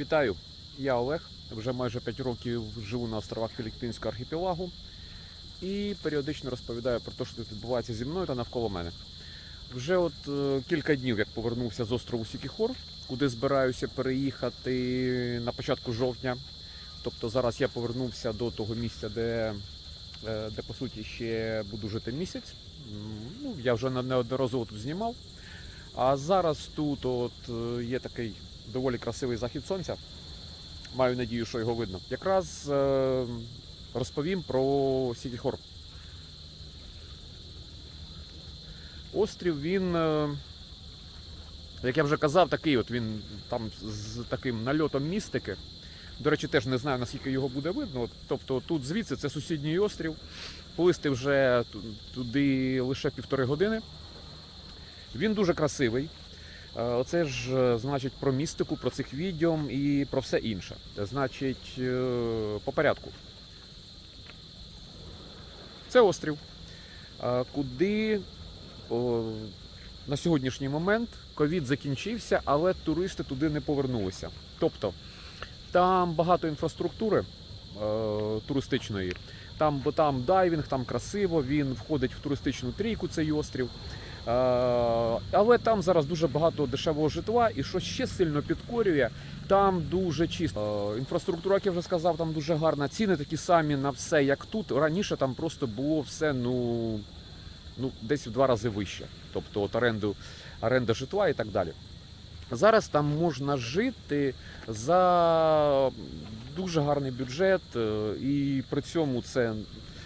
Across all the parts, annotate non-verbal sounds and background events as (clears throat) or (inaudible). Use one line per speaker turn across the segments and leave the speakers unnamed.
Вітаю, я Олег. Вже майже 5 років живу на островах Філіппінського архіпелагу і періодично розповідаю про те, що тут відбувається зі мною та навколо мене. Вже от е, кілька днів, як повернувся з острову Сікіхор, куди збираюся переїхати на початку жовтня. Тобто зараз я повернувся до того місця, де, е, де по суті ще буду жити місяць. Ну, я вже неодноразово тут знімав. А зараз тут от е, є такий доволі красивий захід сонця. Маю надію, що його видно. Якраз е, розповім про Сітіхор. Острів він, е, як я вже казав, такий от він там з таким нальотом містики. До речі, теж не знаю, наскільки його буде видно. Тобто тут звідси це сусідній острів. Плисти вже туди лише півтори години. Він дуже красивий. Е, Оце ж е, значить про містику, про цих відьом і про все інше. Значить, е, по порядку. Це острів, куди на сьогоднішній момент ковід закінчився, але туристи туди не повернулися. Тобто там багато інфраструктури туристичної. Там, бо там дайвінг, там красиво, він входить в туристичну трійку, цей острів. Е, Але там зараз дуже багато дешевого житла, і що ще сильно підкорює, там дуже чисто. Е, Інфраструктура, як я вже сказав, там дуже гарна. Ціни такі самі на все, як тут. Раніше там просто було все ну, ну десь в два рази вище. Тобто от оренду, оренда житла і так далі. Зараз там можна жити за дуже гарний бюджет, е, і при цьому це,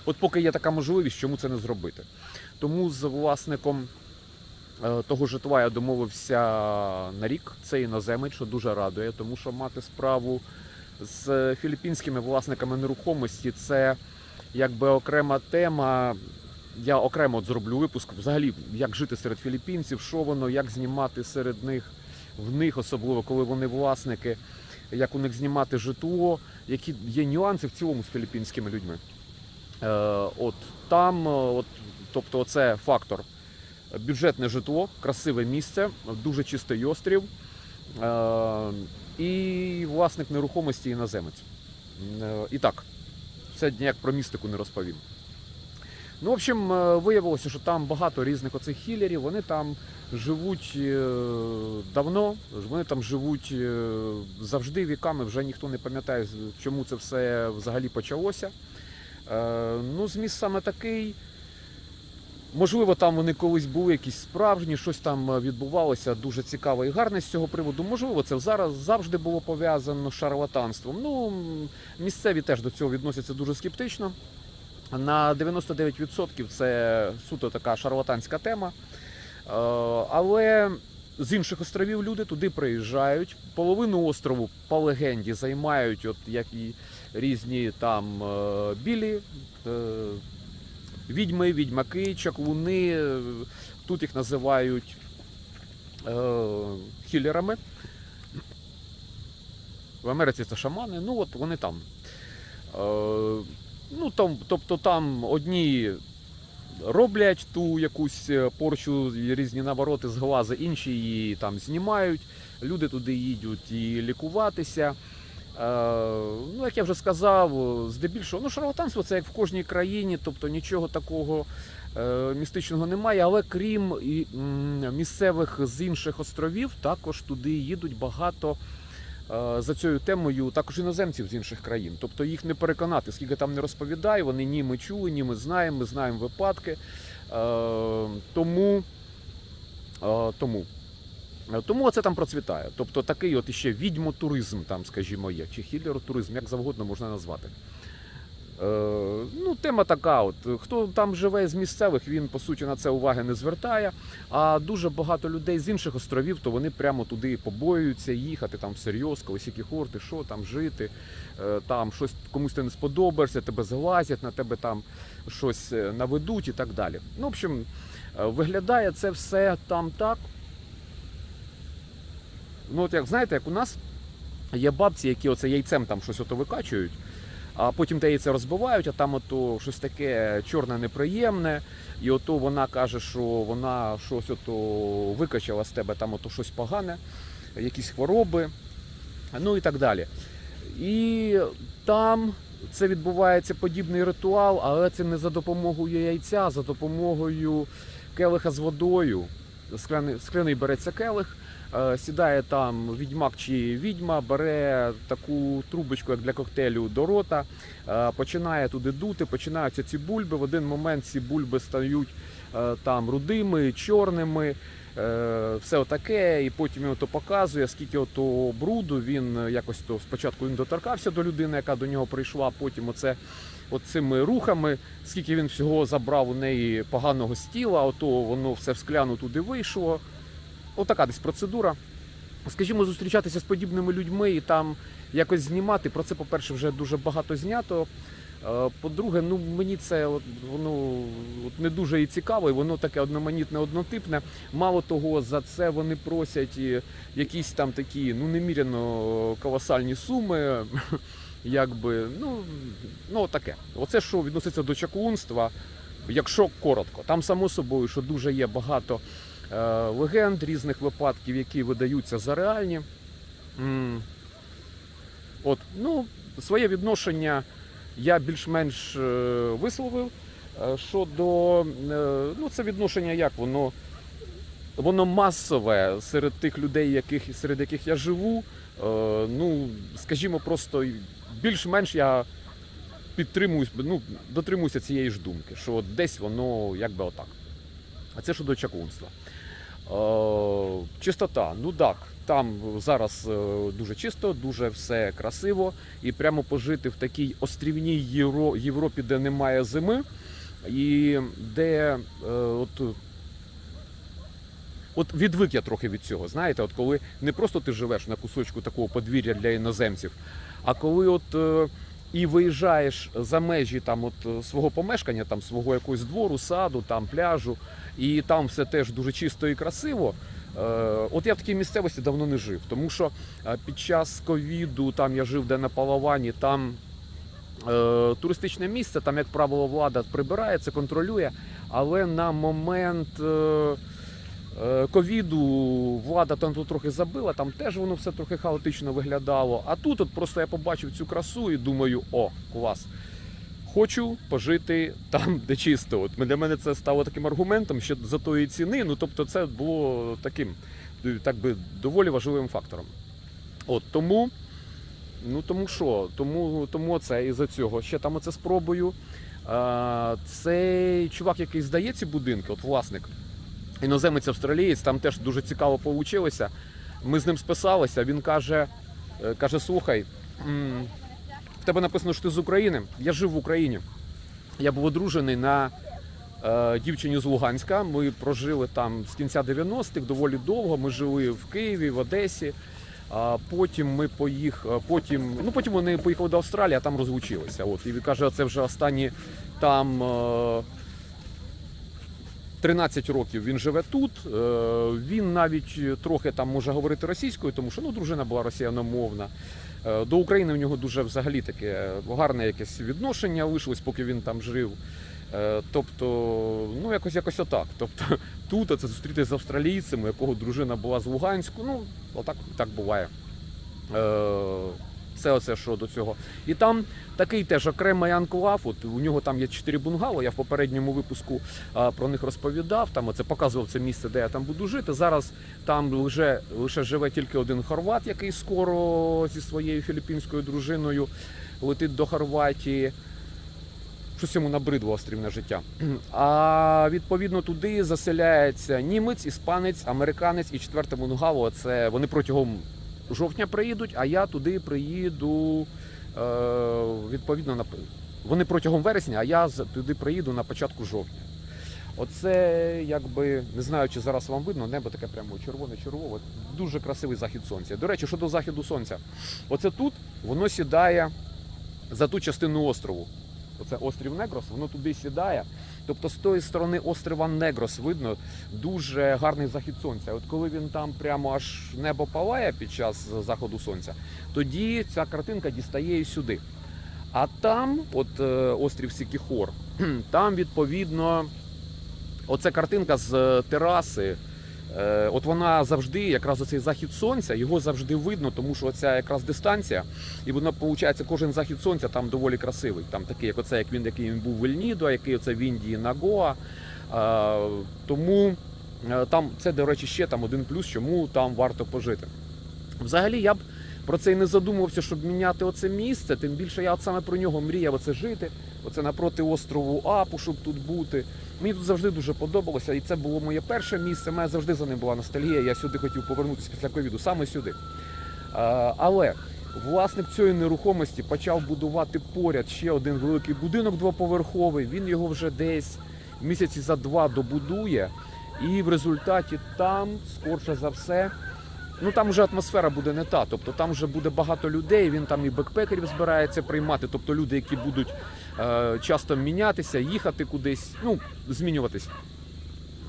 от поки є така можливість, чому це не зробити. Тому з власником того житла я домовився на рік. Це іноземець, що дуже радує, тому що мати справу з філіппінськими власниками нерухомості це якби окрема тема. Я окремо от зроблю випуск взагалі, як жити серед філіппінців, що воно, як знімати серед них, в них, особливо коли вони власники, як у них знімати житло, які є нюанси в цілому з філіппінськими людьми. Е, от там, е, от, тобто, це фактор бюджетне житло, красиве місце, дуже чистий острів е, і власник нерухомості іноземець. Е, і так, це ніяк про містику не розповім. Ну, в общем, е, виявилося, що там багато різних оцих хілерів, вони там живуть давно, вони там живуть завжди віками, вже ніхто не пам'ятає, чому це все взагалі почалося. Ну, зміст саме такий. Можливо, там вони колись були якісь справжні, щось там е, відбувалося дуже цікаве і гарне з цього приводу. Можливо, це зараз завжди було пов'язано з шарлатанством. Ну, місцеві теж до цього відносяться дуже скептично. На 99% це суто така шарлатанська тема. Е, Але з інших островів люди туди приїжджають. Половину острову по легенді займають, от як і різні там е, білі. Відьми, відьмаки, чаклуни. е, Тут їх називають е, хілерами. В Америці це шамани, ну от вони там. Е, ну, там тобто там одні роблять ту якусь е, порчу, різні навороти з глази, інші її там знімають. Люди туди їдуть і лікуватися. Е, ну, як я вже сказав, здебільшого, ну, шарлатанство це як в кожній країні, тобто нічого такого е, містичного немає. Але крім місцевих з інших островів, також туди їдуть багато е, за цією темою також іноземців з інших країн. Тобто їх не переконати, скільки там не розповідає, вони ні ми чули, ні ми знаємо, ми знаємо випадки. Тому, тому. Е, Тому це там процвітає. Тобто такий от іще відьмотуризм, там, скажімо, є, чи хілеротуризм, як завгодно можна назвати. Е, ну, тема така: от хто там живе з місцевих, він по суті на це уваги не звертає. А дуже багато людей з інших островів, то вони прямо туди побоюються їхати там всерйоз, коли сікі хорти, що там жити, е, там щось комусь ти не сподобаєшся, тебе зглазять, на тебе там щось е, наведуть і так далі. Ну, в общем, е, виглядає це все там так. Ну, от як знаєте, як у нас є бабці, які оце яйцем там щось ото викачують, а потім те яйце розбивають, а там ото щось таке чорне неприємне, і ото вона каже, що вона щось ото викачала з тебе, там ото щось погане, якісь хвороби. ну і так далі. І там це відбувається подібний ритуал, але це не за допомогою яйця, а за допомогою келиха з водою. Скляний, скляний береться келих, сідає там відьмак чи відьма, бере таку трубочку, як для коктейлю, до рота, е, починає туди дути, починаються ці бульби. В один момент ці бульби стають е, там рудими, чорними. е, Все отаке, і потім він то показує, скільки ото бруду він е, якось то спочатку він доторкався до людини, яка до нього прийшла, потім оце от цими рухами, скільки він всього забрав у неї поганого з тіла, ото воно все в скляну туди вийшло. Отака десь процедура. Скажімо, зустрічатися з подібними людьми і там якось знімати. Про це, по-перше, вже дуже багато знято. Е, По-друге, ну мені це от, воно от не дуже і цікаво, і воно таке одноманітне, однотипне. Мало того, за це вони просять якісь там такі ну неміряно колосальні суми. (laughs) Якби, ну, ну таке. Оце що відноситься до чаклунства, якщо коротко. Там само собою, що дуже є багато легенд, різних випадків, які видаються за реальні. От, ну, своє відношення я більш-менш е, висловив. Е, Щодо е, ну, це відношення, як воно, воно масове серед тих людей, яких, серед яких я живу. Е, ну, скажімо, просто більш-менш я підтримуюсь, ну, дотримуюся цієї ж думки, що десь воно якби отак. А це щодо чаклунства. Е, чистота, ну так, там зараз е, дуже чисто, дуже все красиво, і прямо пожити в такій острівній Євро, Європі, де немає зими, і де е, от, от відвик я трохи від цього. Знаєте, от коли не просто ти живеш на кусочку такого подвір'я для іноземців, а коли от. І виїжджаєш за межі там от е, свого помешкання, там свого якогось двору, саду, там пляжу, і там все теж дуже чисто і красиво. Е, От я в такій місцевості давно не жив, тому що е, під час ковіду там я жив де на Палавані, там е, туристичне місце, там, як правило, влада прибирає, це контролює. Але на момент е, ковіду влада там тут трохи забила, там теж воно все трохи хаотично виглядало. А тут от просто я побачив цю красу і думаю, о, клас. Хочу пожити там, де чисто. От для мене це стало таким аргументом, що за тої ціни. Ну тобто, це було таким, е, так би доволі важливим фактором. От тому, ну тому що, тому, тому це із-за цього. Ще там оце спробую. А, цей чувак, який здає ці будинки, от власник, іноземець австралієць, там теж дуже цікаво получилося. Ми з ним списалися. Він каже: е, каже: слухай. в тебе написано, що ти з України. Я жив в Україні. Я був одружений на е, дівчині з Луганська. Ми прожили там з кінця 90-х доволі довго. Ми жили в Києві, в Одесі. А потім ми поїхали, потім, ну потім вони поїхали до Австралії, а там розлучилися. От і він каже, це вже останні там. Е, 13 років він живе тут. Е, Він навіть трохи там може говорити російською, тому що ну, дружина була росіяномовна. Е, До України в нього дуже взагалі таке гарне якесь відношення лишилось, поки він там жив. Е, Тобто, ну якось якось отак. Тобто (laughs) тут це зустрітися з австралійцем, у якого дружина була з Луганську. Ну, отак так буває. Все оце що до цього. І там такий теж окремий анклав. От у нього там є чотири бунгало. Я в попередньому випуску а, про них розповідав. Там оце показував це місце, де я там буду жити. Зараз там лише, лише живе тільки один хорват, який скоро зі своєю філіппінською дружиною летить до Хорватії. Щось йому набридло острівне життя. (clears throat) А відповідно туди заселяється німець, іспанець, американець і четверте бунгало. Це вони протягом жовтня приїдуть, а я туди приїду е, відповідно на вони протягом вересня, а я туди приїду на початку жовтня. Оце якби не знаю, чи зараз вам видно, небо таке прямо червоне-червове. Дуже красивий захід сонця. До речі, щодо заходу сонця, оце тут воно сідає за ту частину острову. Оце острів Негрос, воно туди сідає. Тобто з тої сторони острова Негрос видно дуже гарний захід сонця. От коли він там прямо аж небо палає під час заходу сонця, тоді ця картинка дістає і сюди. А там, от е, острів Сікіхор, (clears throat) там відповідно оця картинка з е, тераси От вона завжди, якраз оцей захід сонця, його завжди видно, тому що ця якраз дистанція, і вона виходить, кожен захід сонця там доволі красивий. Там такий, як оце, як він, який він був в Ельнідо, який оце в Індії на Гоа. Е, Тому е, там це, до речі, ще там один плюс, чому там варто пожити. Взагалі, я б про це і не задумувався, щоб міняти оце місце. Тим більше я от саме про нього мріяв оце жити. Оце напроти острову Апу, щоб тут бути. Мені тут завжди дуже подобалося, і це було моє перше місце. У мене завжди за ним була ностальгія. Я сюди хотів повернутися після ковіду, саме сюди. Але власник цієї нерухомості почав будувати поряд ще один великий будинок двоповерховий. Він його вже десь місяці за два добудує. І в результаті там, скорше за все, ну там вже атмосфера буде не та. Тобто там вже буде багато людей. Він там і бекпекерів збирається приймати. Тобто люди, які будуть е, часто мінятися, їхати кудись, ну змінюватись.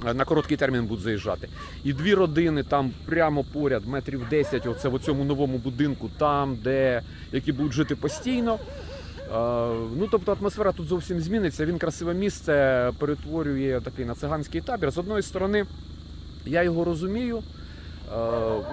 Е, На короткий термін будуть заїжджати. І дві родини там прямо поряд, метрів 10, оце в цьому новому будинку, там, де які будуть жити постійно. Е, Ну, тобто атмосфера тут зовсім зміниться. Він красиве місце перетворює такий на циганський табір. З одної сторони, я його розумію. Е,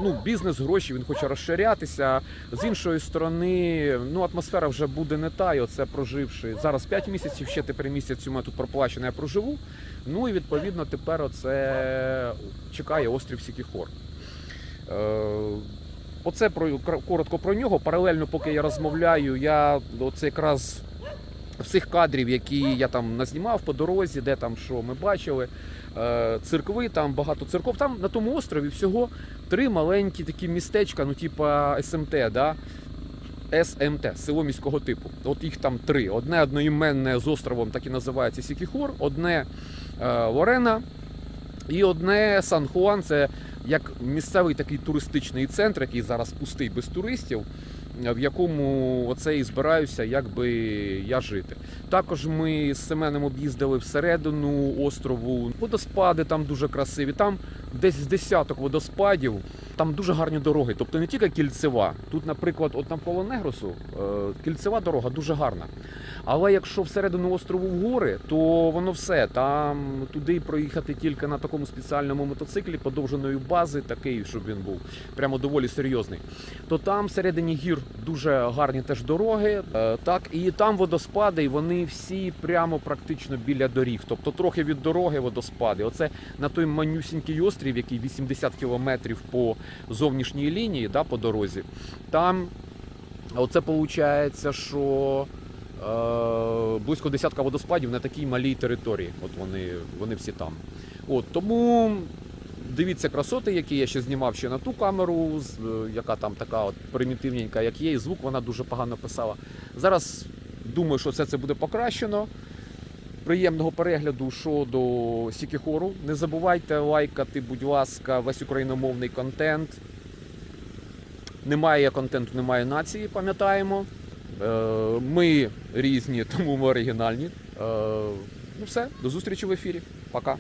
Ну, бізнес, гроші, він хоче розширятися. З іншої сторони, ну атмосфера вже буде не та, і оце проживши зараз 5 місяців, ще тепер місяць у мене тут проплачено, я проживу. Ну і відповідно тепер оце чекає острів Сікіхор. Е, Оце про коротко про нього. Паралельно, поки я розмовляю, я оце якраз всіх кадрів, які я там назнімав по дорозі, де там що ми бачили. е, Церкви, там багато церков. Там на тому острові всього три маленькі такі містечка, ну типа СМТ, да? СМТ, село міського типу. От їх там три. Одне одноіменне з островом, так і називається Сікіхор, одне е, Лорена і одне Сан Хуан. Це як місцевий такий туристичний центр, який зараз пустий без туристів, в якому оце і збираюся, як би я жити. Також ми з Семеном об'їздили всередину острову. Водоспади там дуже красиві. Там десь з десяток водоспадів. Там дуже гарні дороги, тобто не тільки кільцева. Тут, наприклад, от навколо Негросу е, кільцева дорога дуже гарна. Але якщо всередину острову в гори, то воно все. Там туди проїхати тільки на такому спеціальному мотоциклі подовженої бази, такий, щоб він був прямо доволі серйозний. То там всередині гір дуже гарні теж дороги. е, Так, і там водоспади, і вони всі прямо практично біля доріг. Тобто трохи від дороги водоспади. Оце на той манюсінький острів, який 80 кілометрів по зовнішній лінії, да, по дорозі. Там оце виходить, що е, близько десятка водоспадів на такій малій території. От вони, вони всі там. От, тому дивіться красоти, які я ще знімав ще на ту камеру, е, яка там така от примітивненька, як є, і звук вона дуже погано писала. Зараз думаю, що все це буде покращено. Приємного перегляду щодо Сікіхору. Не забувайте лайкати, будь ласка, весь україномовний контент. Немає контенту, немає нації, пам'ятаємо. Е, Ми різні, (laughs) тому ми оригінальні. Е, Ну все, до зустрічі в ефірі. Пока.